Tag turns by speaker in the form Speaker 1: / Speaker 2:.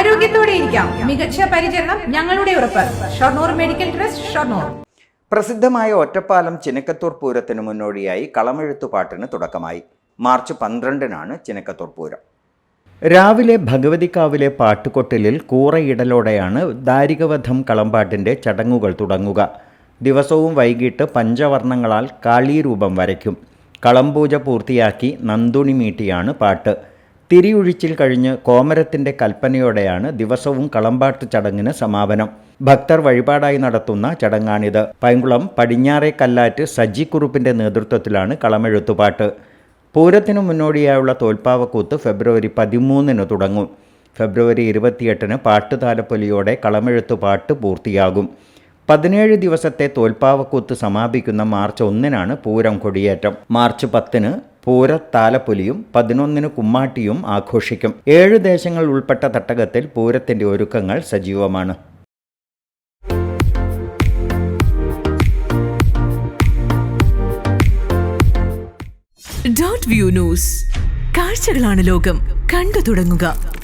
Speaker 1: ആരോഗ്യത്തോടെ ഇരിക്കാം. മികച്ച പരിചരണം ഞങ്ങളുടെ ഉറപ്പ്. Shoranur medical trust Shoranur.
Speaker 2: പ്രസിദ്ധമായ ഒറ്റപ്പാലം ചിനക്കത്തൂർ പൂരത്തിന് മുന്നോടിയായി കളമെഴുത്തുപാട്ടിന് തുടക്കമായി. മാർച്ച് പന്ത്രണ്ടിനാണ് ചിനക്കത്തൂർ പൂരം. രാവിലെ ഭഗവതിക്കാവിലെ പാട്ടുകൊട്ടിലിൽ കൂറയിടലോടെയാണ് ദാരികവധം കളമ്പാട്ടിന്റെ ചടങ്ങുകൾ തുടങ്ങുക. ദിവസവും വൈകിട്ട് പഞ്ചവർണങ്ങളാൽ കാളീരൂപം വരയ്ക്കും. കളംപൂജ പൂർത്തിയാക്കി നന്ദുണി മീട്ടിയാണ് പാട്ട്. തിരിയൊഴിച്ചിൽ കഴിഞ്ഞ് കോമരത്തിന്റെ കൽപ്പനയോടെയാണ് ദിവസവും കളമ്പാട്ട് ചടങ്ങിന് സമാപനം. ഭക്തർ വഴിപാടായി നടത്തുന്ന ചടങ്ങാണിത്. പൈങ്കുളം പടിഞ്ഞാറെ കല്ലാറ്റ് സജ്ജിക്കുറുപ്പിന്റെ നേതൃത്വത്തിലാണ് കളമെഴുത്തുപാട്ട്. പൂരത്തിനു മുന്നോടിയായുള്ള തോൽപ്പാവക്കൂത്ത് ഫെബ്രുവരി പതിമൂന്നിന് തുടങ്ങും. ഫെബ്രുവരി ഇരുപത്തിയെട്ടിന് പാട്ടുതാലപ്പൊലിയോടെ കളമെഴുത്തുപാട്ട് പൂർത്തിയാകും. പതിനേഴ് ദിവസത്തെ തോൽപ്പാവക്കൂത്ത് സമാപിക്കുന്ന മാർച്ച് ഒന്നിനാണ് പൂരം കൊടിയേറ്റം. മാർച്ച് പത്തിന് പൂര താലപ്പൊലിയും പതിനൊന്നിന് കുമ്മാട്ടിയും ആഘോഷിക്കും. ഏഴ് ദേശങ്ങൾ ഉൾപ്പെട്ട തട്ടകത്തിൽ പൂരത്തിന്റെ ഒരുക്കങ്ങൾ സജീവമാണ്.
Speaker 3: വ്യൂ ന്യൂസ് കാഴ്ചകളാണ് ലോകം. കണ്ടു തുടങ്ങുക.